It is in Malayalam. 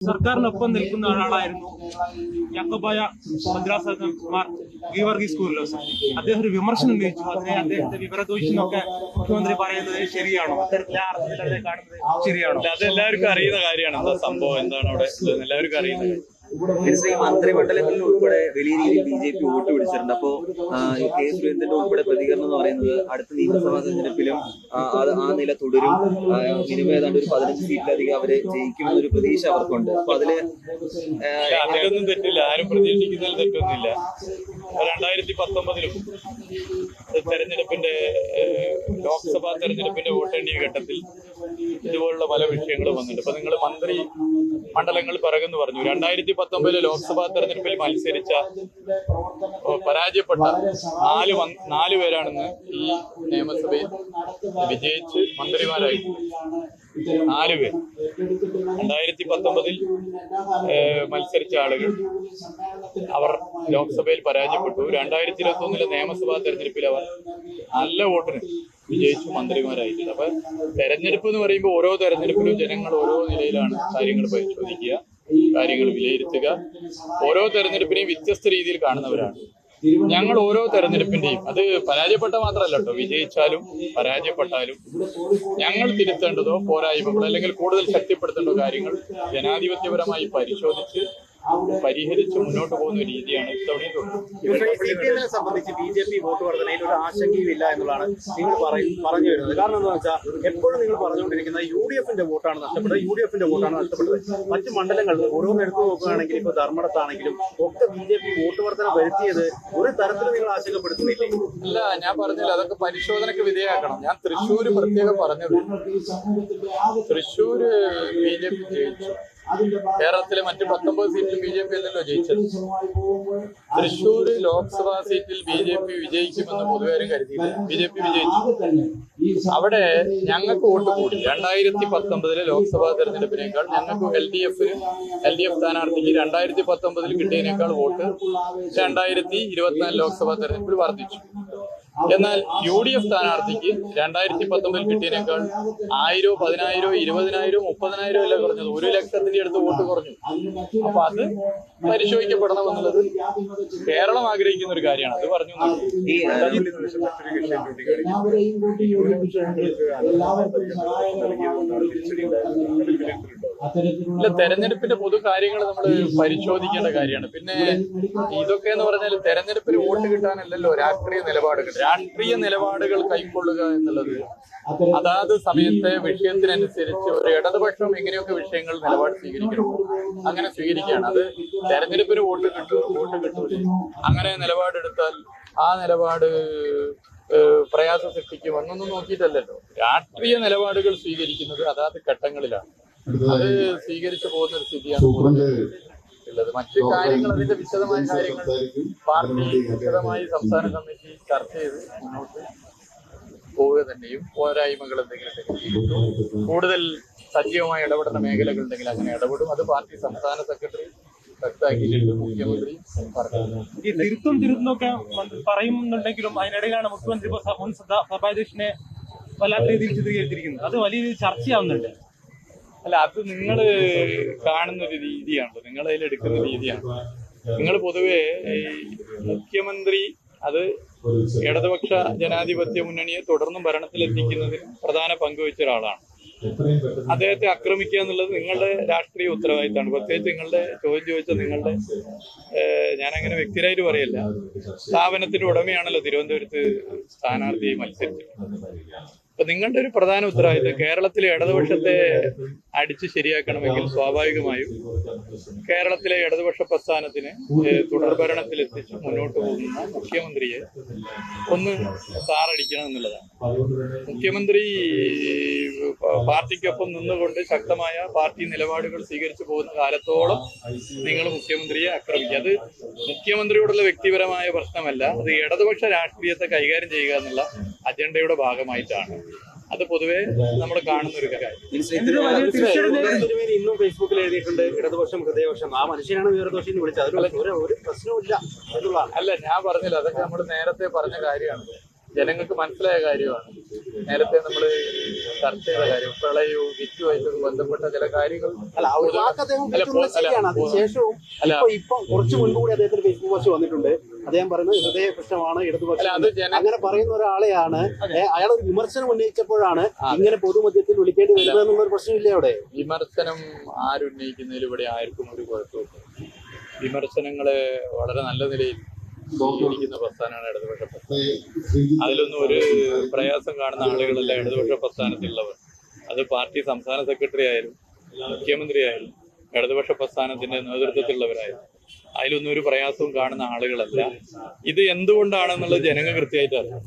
സർക്കാരിനൊപ്പം നിൽക്കുന്ന ഒരാളായിരുന്നു യാക്കോബായ മദ്രാസ് മാർ ഗീവർഗീസ് കൂർലോസ് അദ്ദേഹം ഒരു വിമർശനം ഉന്നയിച്ചു. അതിനെ അദ്ദേഹത്തെ വിവരദോഷിന്നൊക്കെ മുഖ്യമന്ത്രി പറയുന്നത് ശരിയാണോ? അത്തരത്തിൽ അർത്ഥത്തിൽ ശരിയാണോ? അത് എല്ലാവർക്കും അറിയുന്ന കാര്യമാണ് സംഭവം? എന്താണ് അവിടെ എല്ലാവർക്കും അറിയുന്ന കാര്യം ഈ മന്ത്രിമണ്ഡലങ്ങളിൽ ഉൾപ്പെടെ വലിയ രീതിയിൽ ബി ജെ പി വോട്ട് പിടിച്ചിട്ടുണ്ട്. അപ്പോ കെ സുരേന്ദ്രന്റെ ഉൾപ്പെടെ പ്രതികരണം എന്ന് പറയുന്നത് അടുത്ത നിയമസഭാ തെരഞ്ഞെടുപ്പിലും അത് ആ നില തുടരും. മിനിമം ഏതാണ്ട് ഒരു പതിനഞ്ച് സീറ്റിലധികം അവർ ജയിക്കുമെന്നൊരു പ്രതീക്ഷ അവർക്കുണ്ട്. അപ്പൊ അതിൽ അതിലൊന്നും തെറ്റില്ല. ആരും പ്രതീക്ഷിക്കുന്നതിൽ തെറ്റൊന്നുമില്ല. രണ്ടായിരത്തി പത്തൊമ്പതിലും തെരഞ്ഞെടുപ്പിന്റെ ലോക്സഭാ തെരഞ്ഞെടുപ്പിന്റെ വോട്ടെണ്ണിയ ഘട്ടത്തിൽ ഇതുപോലുള്ള പല വിഷയങ്ങളും വന്നിട്ടുണ്ട്. അപ്പൊ നിങ്ങൾ മന്ത്രി മണ്ഡലങ്ങൾ പിറകുന്നു പറഞ്ഞു. രണ്ടായിരത്തി പത്തൊമ്പതിലെ ലോക്സഭാ തെരഞ്ഞെടുപ്പിൽ മത്സരിച്ച പരാജയപ്പെട്ട നാല് നാല് പേരാണെന്ന് ഈ നിയമസഭയിൽ വിജയിച്ച് മന്ത്രിമാരായി. നാല് പേർ രണ്ടായിരത്തി പത്തൊമ്പതിൽ മത്സരിച്ച ആളുകൾ അവർ ലോക്സഭയിൽ പരാജയപ്പെട്ടു. രണ്ടായിരത്തി ഇരുപത്തി ഒന്നിലെ നിയമസഭാ തെരഞ്ഞെടുപ്പിൽ അവർ നല്ല വോട്ടിന് വിജയിച്ചു മന്ത്രിമാരായിട്ടുണ്ട്. അപ്പൊ തെരഞ്ഞെടുപ്പ് എന്ന് പറയുമ്പോൾ ഓരോ തെരഞ്ഞെടുപ്പിലും ജനങ്ങൾ ഓരോ നിലയിലാണ് കാര്യങ്ങൾ പരിശോധിക്കുക കാര്യങ്ങൾ വിലയിരുത്തുക. ഓരോ തെരഞ്ഞെടുപ്പിനെയും വ്യത്യസ്ത രീതിയിൽ കാണുന്നവരാണ്. ഞങ്ങൾ ഓരോ തെരഞ്ഞെടുപ്പിന്റെയും അത് പരാജയപ്പെട്ട മാത്രമല്ല കേട്ടോ വിജയിച്ചാലും പരാജയപ്പെട്ടാലും ഞങ്ങൾ തിരുത്തേണ്ടതോ പോരായ്മകളോ അല്ലെങ്കിൽ കൂടുതൽ ശക്തിപ്പെടുത്തേണ്ടോ കാര്യങ്ങൾ ജനാധിപത്യപരമായി പരിശോധിച്ച് പരിഹരിച്ച് മുന്നോട്ട് പോകുന്ന ഒരു രീതിയാണ് ഇത്തവണയും സംബന്ധിച്ച് ബി ജെ പി വോട്ട് വർധനയിൽ ഒരു ആശങ്കയും ഇല്ല എന്നുള്ളതാണ് നിങ്ങൾ പറയും പറഞ്ഞു വരുന്നത്. കാരണം എന്താണെന്ന് വെച്ചാൽ എപ്പോഴും നിങ്ങൾ പറഞ്ഞുകൊണ്ടിരിക്കുന്ന യു ഡി എഫിന്റെ വോട്ടാണ് നഷ്ടപ്പെട്ടത് യു ഡി എഫിന്റെ വോട്ടാണ് നഷ്ടപ്പെട്ടത് മറ്റ് മണ്ഡലങ്ങൾ ഓരോന്നെടുത്ത് നോക്കുകയാണെങ്കിൽ ഇപ്പൊ ധർമ്മടത്താണെങ്കിലും ഒക്കെ ബി ജെ പി വോട്ട് വർധന വരുത്തിയത് ഒരു തരത്തിലും നിങ്ങൾ ആശങ്കപ്പെടുത്തുന്നില്ലേ. ഇല്ല ഞാൻ പറഞ്ഞില്ല. അതൊക്കെ പരിശോധനയ്ക്ക് വിധേയമാക്കണം. ഞാൻ തൃശ്ശൂര് പ്രത്യേകം പറഞ്ഞത് തൃശ്ശൂര് ബി ജെ പി ജയിച്ചു. കേരളത്തിലെ മറ്റ് പത്തൊമ്പത് സീറ്റിൽ ബി ജെ പി അല്ലല്ലോ ജയിച്ചത്. തൃശൂർ ലോക്സഭാ സീറ്റിൽ ബി ജെ പി വിജയിക്കുമെന്ന് പൊതുവേരും കരുതിയില്ല. ബി ജെ പി വിജയിച്ചു. അവിടെ ഞങ്ങൾക്ക് വോട്ട് കൂടി രണ്ടായിരത്തി പത്തൊമ്പതിലെ ലോക്സഭാ തെരഞ്ഞെടുപ്പിനേക്കാൾ ഞങ്ങൾക്ക് L D F L D F സ്ഥാനാർത്ഥിക്ക് രണ്ടായിരത്തി പത്തൊമ്പതിൽ കിട്ടിയതിനേക്കാൾ വോട്ട് രണ്ടായിരത്തി ഇരുപത്തിനാല് ലോക്സഭാ തെരഞ്ഞെടുപ്പിൽ വർദ്ധിച്ചു. എന്നാൽ യു ഡി എഫ് സ്ഥാനാർത്ഥിക്ക് രണ്ടായിരത്തി പത്തൊമ്പതിൽ കിട്ടിയതിനേക്കാൾ ആയിരോ പതിനായിരോ ഇരുപതിനായിരോ മുപ്പതിനായിരോ അല്ല കുറഞ്ഞത്? ഒരു ലക്ഷത്തിന്റെ അടുത്ത് വോട്ട് കുറഞ്ഞു. അപ്പൊ അത് പരിശോധിക്കപ്പെടണം എന്നുള്ളത് കേരളം ആഗ്രഹിക്കുന്ന ഒരു കാര്യമാണ്. അത് പറഞ്ഞു ഇല്ല തെരഞ്ഞെടുപ്പിന്റെ പൊതു കാര്യങ്ങൾ നമ്മൾ പരിശോധിക്കേണ്ട കാര്യമാണ്. പിന്നെ ഇതൊക്കെ എന്ന് പറഞ്ഞാൽ തെരഞ്ഞെടുപ്പിന് വോട്ട് കിട്ടാനല്ലല്ലോ രാഷ്ട്രീയ നിലപാടുകൾ രാഷ്ട്രീയ നിലപാടുകൾ കൈക്കൊള്ളുക എന്നുള്ളത്. അതാത് സമയത്തെ വിഷയത്തിനനുസരിച്ച് ഒരു ഇടതുപക്ഷം എങ്ങനെയൊക്കെ വിഷയങ്ങൾ നിലപാട് സ്വീകരിക്കണം. അങ്ങനെ സ്വീകരിക്കുകയാണ്. അത് തെരഞ്ഞെടുപ്പിന് വോട്ട് കിട്ടും വോട്ട് കിട്ടൂല. അങ്ങനെ നിലപാടെടുത്താൽ ആ നിലപാട് പ്രയാസം സൃഷ്ടിക്കും എന്നൊന്നും നോക്കിയിട്ടല്ലല്ലോ. രാഷ്ട്രീയ നിലപാടുകൾ സ്വീകരിക്കുന്നത് അതാത് ഘട്ടങ്ങളിലാണ്. അത് സ്വീകരിച്ചു പോകുന്ന ഒരു സ്ഥിതിയാണ്. ഉള്ളത്. മറ്റു കാര്യങ്ങൾ അതിന്റെ വിശദമായ കാര്യങ്ങൾ പാർട്ടി വിശദമായി സംസ്ഥാന കമ്മിറ്റി ചർച്ച ചെയ്ത് മുന്നോട്ട് പോവുക തന്നെയും പോരായ്മകൾ എന്തെങ്കിലും കൂടുതൽ സജീവമായി ഇടപെടുന്ന മേഖലകൾ ഉണ്ടെങ്കിൽ അങ്ങനെ ഇടപെടും. അത് പാർട്ടി സംസ്ഥാന സെക്രട്ടറി വ്യക്തമാക്കിയിട്ടുണ്ട്. മുഖ്യമന്ത്രി പറഞ്ഞു ഈ തിരുത്തും തിരുത്തുന്നൊക്കെ പറയുന്നുണ്ടെങ്കിലും അതിനിടയിലാണ് മുഖ്യമന്ത്രി മുൻ സഭാ- സഭാധ്യക്ഷനെ വല്ലാത്ത രീതിയിൽ ചിത്രീകരിച്ചിരിക്കുന്നത്. അത് വലിയ രീതിയിൽ ചർച്ചയാവുന്നുണ്ട്. അല്ല അത് നിങ്ങൾ കാണുന്ന ഒരു രീതിയാണല്ലോ. നിങ്ങൾ അതിൽ എടുക്കുന്ന രീതിയാണ്. നിങ്ങൾ പൊതുവെ മുഖ്യമന്ത്രി അത് ഇടതുപക്ഷ ജനാധിപത്യ മുന്നണിയെ തുടർന്നും ഭരണത്തിലെത്തിക്കുന്നതിന് പ്രധാന പങ്ക് വഹിച്ച ഒരാളാണ്. അദ്ദേഹത്തെ ആക്രമിക്കുക എന്നുള്ളത് നിങ്ങളുടെ രാഷ്ട്രീയ ഉത്തരവാദിത്തമാണ്. പ്രത്യേകിച്ച് നിങ്ങളുടെ ചോദ്യം ചോദിച്ച നിങ്ങളുടെ ഞാൻ അങ്ങനെ വ്യക്തിരായിട്ട് പറയല്ല. സ്ഥാപനത്തിന്റെ ഉടമയാണല്ലോ തിരുവനന്തപുരത്ത് സ്ഥാനാർത്ഥിയായി മത്സരിച്ചത്. അപ്പൊ നിങ്ങളുടെ ഒരു പ്രധാന ഉത്തരവാദിത്തം കേരളത്തിലെ ഇടതുപക്ഷത്തെ അടിച്ച് ശരിയാക്കണമെങ്കിൽ സ്വാഭാവികമായും കേരളത്തിലെ ഇടതുപക്ഷ പ്രസ്ഥാനത്തിന് തുടർ തുടർഭരണത്തിൽ എത്തിച്ച് മുന്നോട്ട് പോകുന്ന മുഖ്യമന്ത്രിയെ ഒന്ന് സാറടിക്കണം എന്നുള്ളതാണ്. മുഖ്യമന്ത്രി പാർട്ടിക്കൊപ്പം നിന്നുകൊണ്ട് ശക്തമായ പാർട്ടി നിലപാടുകൾ സ്വീകരിച്ചു പോകുന്ന കാലത്തോളം നിങ്ങൾ മുഖ്യമന്ത്രിയെ ആക്രമിക്കുക. അത് മുഖ്യമന്ത്രിയോടുള്ള വ്യക്തിപരമായ പ്രശ്നമല്ല. അത് ഇടതുപക്ഷ രാഷ്ട്രീയത്തെ കൈകാര്യം ചെയ്യുക എന്നുള്ള അജണ്ടയുടെ ഭാഗമായിട്ടാണ്. അത് പൊതുവെ നമ്മൾ കാണുന്ന ഒരു കാര്യം ഇന്നും ഫേസ്ബുക്കിൽ എഴുതിയിട്ടുണ്ട് ഇടതുപക്ഷം ഹൃദയപക്ഷം. ആ മനുഷ്യനാണ് വിവരദോഷം വിളിച്ചത്. അതിനുള്ള ഒരു പ്രശ്നമില്ല പ്രശ്നവുമില്ല എന്നുള്ളതാണ്. അല്ല ഞാൻ പറഞ്ഞില്ല. അതൊക്കെ നമ്മൾ നേരത്തെ പറഞ്ഞ കാര്യമാണ്. ജനങ്ങൾക്ക് മനസ്സിലായ കാര്യമാണ്. നേരത്തെ നമ്മൾ ചർച്ച ചെയ്ത കാര്യം പ്രളയവും വിറ്റുമായിട്ടും ബന്ധപ്പെട്ട ചില കാര്യങ്ങൾ അല്ല. ഇപ്പൊ കുറച്ച് മുൻപ് കൂടി അദ്ദേഹത്തിന് ഫേസ്ബുക്ക് പോസ്റ്റ് വന്നിട്ടുണ്ട്. അദ്ദേഹം പറയുന്നത് ഹൃദയ പ്രശ്നമാണ് ഇടതുപക്ഷം അങ്ങനെ പറയുന്ന ഒരാളെയാണ് അയാൾ ഒരു വിമർശനം ഉന്നയിച്ചപ്പോഴാണ് ഇങ്ങനെ പൊതുമധ്യത്തിൽ വിളിക്കേണ്ടി വരുന്നത് എന്നുള്ള ഒരു പ്രശ്നമില്ലേ അവിടെ. വിമർശനം ആരുന്നയിക്കുന്നതിൽ ഇവിടെ ആർക്കും ഒരു കുഴപ്പമില്ല വിമർശനങ്ങളെ വളരെ നല്ല നിലയിൽ സ്വീകരിക്കുന്ന പ്രസ്ഥാനമാണ് ഇടതുപക്ഷ പ്രസ്ഥാനം. അതിലൊന്നും ഒരു പ്രയാസം കാണുന്ന ആളുകളല്ല ഇടതുപക്ഷ പ്രസ്ഥാനത്തിലുള്ളവർ. അത് പാർട്ടി സംസ്ഥാന സെക്രട്ടറി ആയാലും മുഖ്യമന്ത്രി ആയാലും ഇടതുപക്ഷ പ്രസ്ഥാനത്തിന്റെ നേതൃത്വത്തിലുള്ളവരായാലും. അതിലൊന്നും ഒരു പ്രയാസവും കാണുന്ന ആളുകളല്ല. ഇത് എന്തുകൊണ്ടാണെന്നുള്ളത് ജനങ്ങൾ കൃത്യമായിട്ട് അറിയാം